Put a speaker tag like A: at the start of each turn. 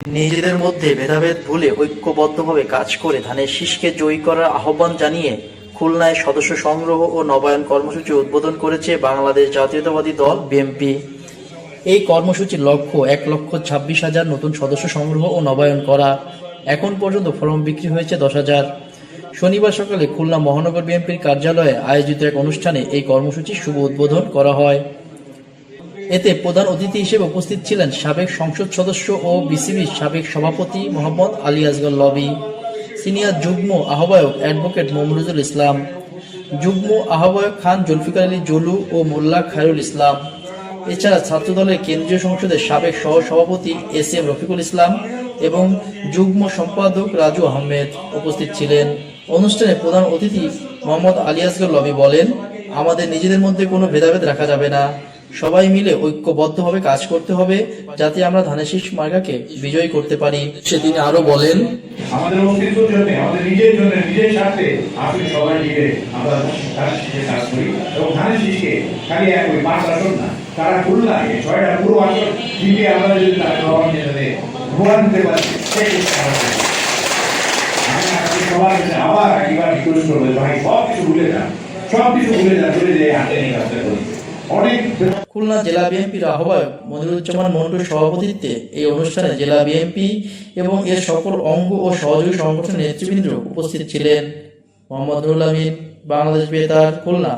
A: নিজেদের মধ্যে ভেদাভেদ ভুলে ঐক্যবদ্ধভাবে কাজ করে ধানের শীষকে জয়ী করার আহ্বান জানিয়ে খুলনায় সদস্য সংগ্রহ ও নবায়ন কর্মসূচি উদ্বোধন করেছে বাংলাদেশ জাতীয়তাবাদী দল, বিএনপি। এই কর্মসূচির লক্ষ্য এক লক্ষ ছাব্বিশ হাজার নতুন সদস্য সংগ্রহ ও নবায়ন করা। এখন পর্যন্ত ফর্ম বিক্রি হয়েছে দশ হাজার। শনিবার সকালে খুলনা মহানগর বিএনপির কার্যালয়ে আয়োজিত এক অনুষ্ঠানে এই কর্মসূচির শুভ উদ্বোধন করা হয়। এতে প্রধান অতিথি হিসেবে উপস্থিত ছিলেন সাবেক সংসদ সদস্য ও বিসিবির সাবেক সভাপতি মোহাম্মদ আলী আসগর লবি, সিনিয়র যুগ্ম আহ্বায়ক অ্যাডভোকেট মমরুজুল ইসলাম, যুগ্ম আহ্বায়ক খান জুলফিকার আলী জলু ও মোল্লা খায়রুল ইসলাম। এছাড়া ছাত্রদলের কেন্দ্রীয় সংসদের সাবেক সহ সভাপতি এস এম রফিকুল ইসলাম এবং যুগ্ম সম্পাদক রাজু আহমেদ উপস্থিত ছিলেন। অনুষ্ঠানে প্রধান অতিথি মোহাম্মদ আলী আসগর লবি বলেন, আমাদের নিজেদের মধ্যে কোনো ভেদাভেদ রাখা যাবে না। সবাই মিলে ঐক্যবদ্ধভাবে কাজ করতে হবে যাতে আমরা ধানের শীষ মার্কাকে বিজয়ী করতে পারি। সে তিনি আরও বলেন,
B: আমাদের অস্তিত্বের জন্য আমাদের নিজের জন্য নিজের স্বার্থে আসলে সবাই মিলে আমরা ধানের শীষে কাজ করি এবং ধানের শীষকে খালি এক ওই পাঁচ আসন না, তারা খুলনাকে ছয়টা পুরো আসন দিকে আমরা যদি তারা পারি সবার আবার একবার ভাই সব কিছু ভুলে যান সব কিছু ভুলে যান, ভুলে হাতে নিয়ে কাজটা করি
A: খুলনা জেলা বিএনপির আহ্বায়ক মনিরুজ্জামান মন্টুর সভাপতিত্বে এই অনুষ্ঠানে জেলা বিএনপি এবং এর সকল অঙ্গ ও সহযোগী সংগঠনের নেতৃবৃন্দ উপস্থিত ছিলেন। মোহাম্মদ নুরুল আমিন, বাংলাদেশ বেতার, খুলনা।